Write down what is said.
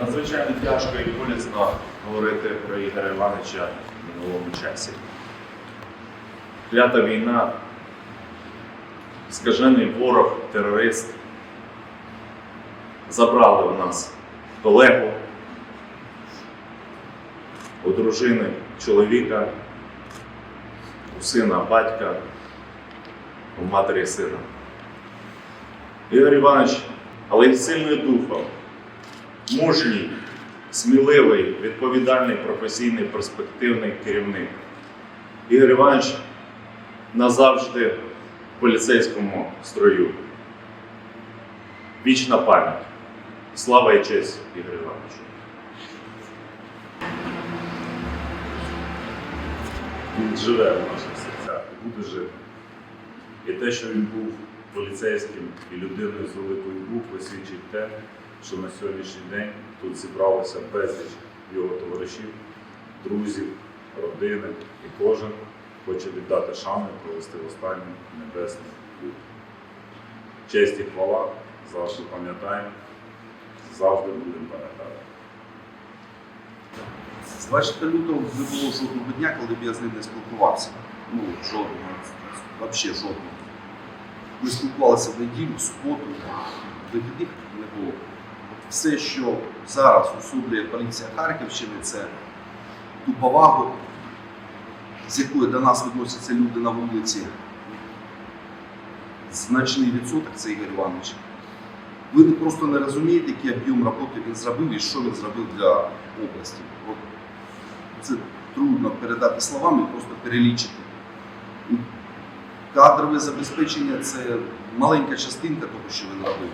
Надзвичайно тяжко і болісно говорити про Ігоря Івановича в минулому часі. Клята війна, скажений ворог, терорист забрали у нас колегу, у дружини чоловіка, у сина батька, у матері сина. Ігор Іванович, але й сильний духом, мужній, сміливий, відповідальний, професійний, перспективний керівник. Ігор Іванович назавжди в поліцейському строю. Вічна пам'ять. Слава і честь Ігорю Івановичу. Він живе в наших серцях і буде жити. І те, що він був поліцейським і людиною з великої букви, свідчить те, що на сьогоднішній день тут зібралося безліч його товаришів, друзів, родини, і кожен хоче віддати шану і провести в останню небесну путь. Честь і хвала завжди пам'ятаємо, завжди будемо пам'ятати. З 24 лютого не було жодного дня, коли б я з ним не спілкувався. Ну, жодного. Взагалі жодного. Ми спілкувалися в неділю, суботу, вихідних не було. Все, що зараз усуджує поліція Харківщини, це ту повагу, з якою до нас відносяться люди на вулиці. Значний відсоток це Ігор Іванович. Ви просто не розумієте, який об'єм роботи він зробив і що він зробив для області. Це трудно передати словами, просто перелічити. Кадрове забезпечення це маленька частинка того, що він робив.